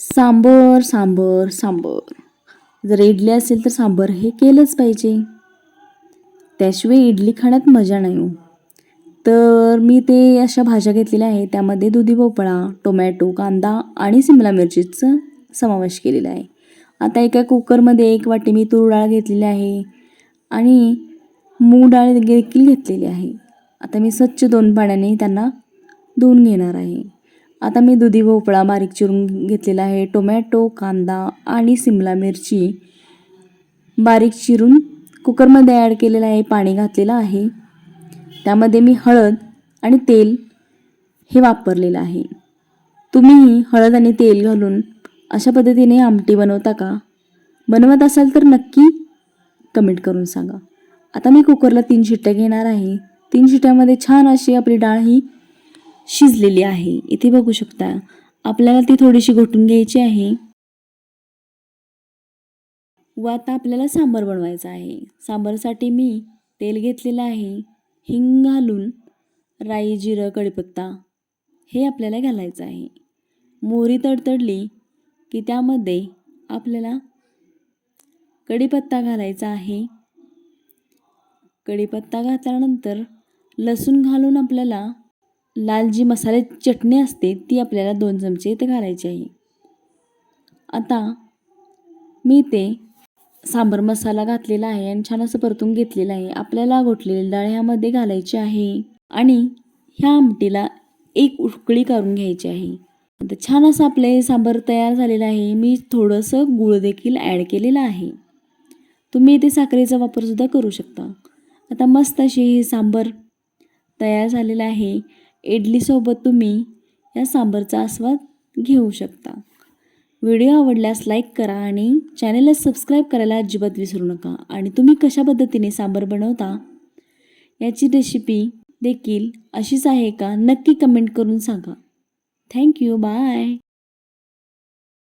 सांबर सांबर सांबर. जर इडली असेल तर सांबर हे केलंच पाहिजे. त्याशिवाय इडली खाण्यात मजा नाही हो. तर मी ते अशा भाज्या घेतलेल्या आहे त्यामध्ये दुधी भोपळा टोमॅटो कांदा आणि सिमला मिरचीचं समावेश केलेला आहे. आता एका कुकरमध्ये एक वाटी मी तूर डाळ घेतलेली आहे आणि मूग डाळ देखील घेतलेली आहे. आता मी स्वच्छ दोन पाण्याने त्यांना धुवून घेणार आहे. आता मी दुधी भोपळा बारीक चिरून घेतलेला आहे. टोमॅटो कांदा आणि सिमला मिरची बारीक चिरून कुकरमध्ये ॲड केलेलं आहे. पाणी घातलेलं आहे. त्यामध्ये मी हळद आणि तेल हे वापरलेलं आहे. तुम्हीही हळद आणि तेल घालून अशा पद्धतीने आमटी बनवता का? बनवत असाल तर नक्की कमेंट करून सांगा. आता मी कुकरला तीन शिट्ट्या घेणार आहे. तीन शिट्ट्यामध्ये छान अशी आपली डाळ ही शिजलेली आहे. इथे बघू शकता. आपल्याला ती थोडीशी घोटून घ्यायची आहे. व आता आपल्याला सांबार बनवायचा आहे. सांबारसाठी मी तेल घेतलेलं आहे. हिंग घालून राई जिरं कढीपत्ता हे आपल्याला घालायचं आहे. मोहरी तडतडली की त्यामध्ये आपल्याला कढीपत्ता घालायचा आहे. कढीपत्ता घातल्यानंतर लसूण घालून आपल्याला लाल जी मसाले चटणी असते ती आपल्याला दोन चमचे इथे घालायची आहे. आता मी ते सांबर मसाला घातलेला आहे आणि छान असं परतून घेतलेलं आहे. आपल्याला घोटलेली डाळ ह्यामध्ये घालायची आहे आणि ह्या आमटीला एक उकळी काढून घ्यायची आहे. आता छान असं आपले सांबर सांबार तयार झालेलं आहे. मी थोडंसं गूळ देखील ॲड केलेलं आहे. तुम्ही इथे साखरेचा वापरसुद्धा करू शकता. आता मस्त अशी हे सांबर तयार झालेलं आहे. इडलीसोबत तुम्ही या सांबरचा आस्वाद घेऊ शकता. व्हिडिओ आवडल्यास लाईक करा आणि चॅनलला सबस्क्राईब करायला अजिबात विसरू नका. आणि तुम्ही कशा पद्धतीने सांबर बनवता याची रेसिपी देखील अशीच आहे का? नक्की कमेंट करून सांगा. Thank you bye